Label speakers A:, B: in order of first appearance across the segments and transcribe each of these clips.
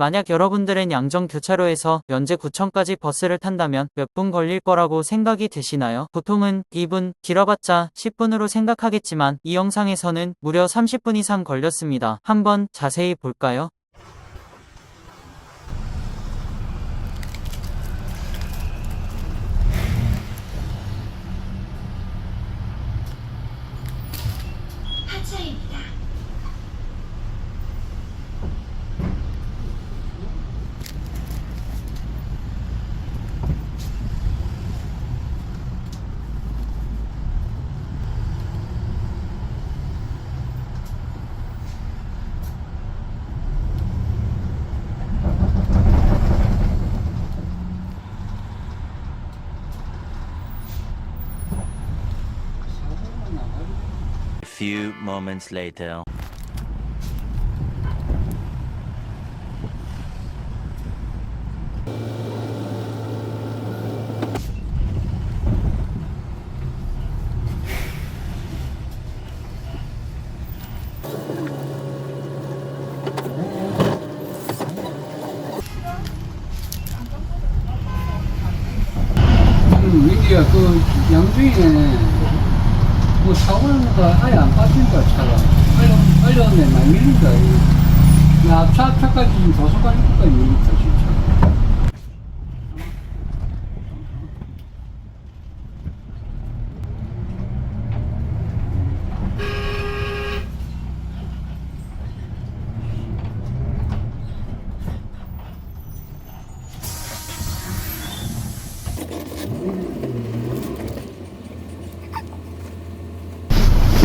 A: 만약 여러분들은 양정 교차로에서 면제구청까지 버스를 탄다면 몇 분 걸릴 거라고 생각이 드시나요? 보통은 2분, 길어봤자 10분으로 생각하겠지만 이 영상에서는 무려 30분 이상 걸렸습니다. 한번 자세히 볼까요?
B: few moments later.
C: 음, 여기가 그 양중에 뭐 사고 나니까 아예 안 빠진다 차가 빨리 빨리 오면 많이 밀린다 이. 야, 앞차 앞차까지 지금 도서관 입구까지 밀린다 진짜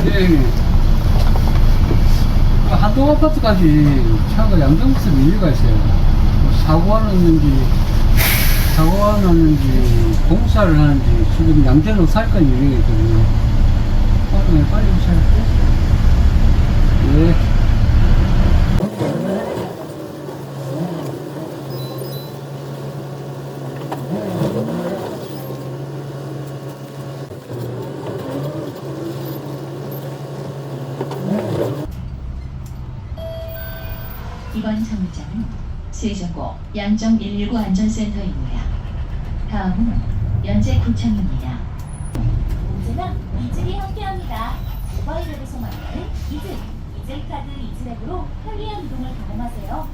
C: 예. 그 한동 아파트까지 차가 양정부터 밀려가 있어요. 뭐 사고가 났는지, 사고가 났는지, 공사를 하는지, 지금 양재로 밀려가 있거든요. 빨리, 빨리 오세요. 예.
D: 이번 정류장은 세종고 양정 119 안전센터입니다. 다음은 연제 구청입니다.
E: 언제나 이즐이 함께합니다. 모바일앱에서 만나는 이즐, 이즐카드 이즐앱으로 편리한 이동을 가능하세요.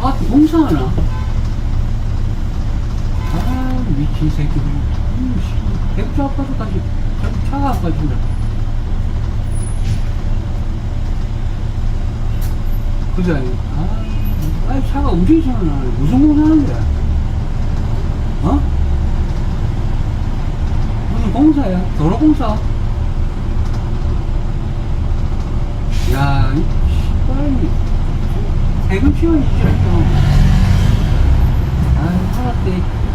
C: 앞에 공사하나? 아, 미친 새끼들. 음, 씨. 백주 아파트까지 차가 안 빠진다. 그죠? 아, 아니, 차가 움직이잖아. 무슨 공사하는 거야? 어? 무슨 공사야? 도로공사? 야, 이 씨발이. 세금 치워야지, 좀. 아, 살았대.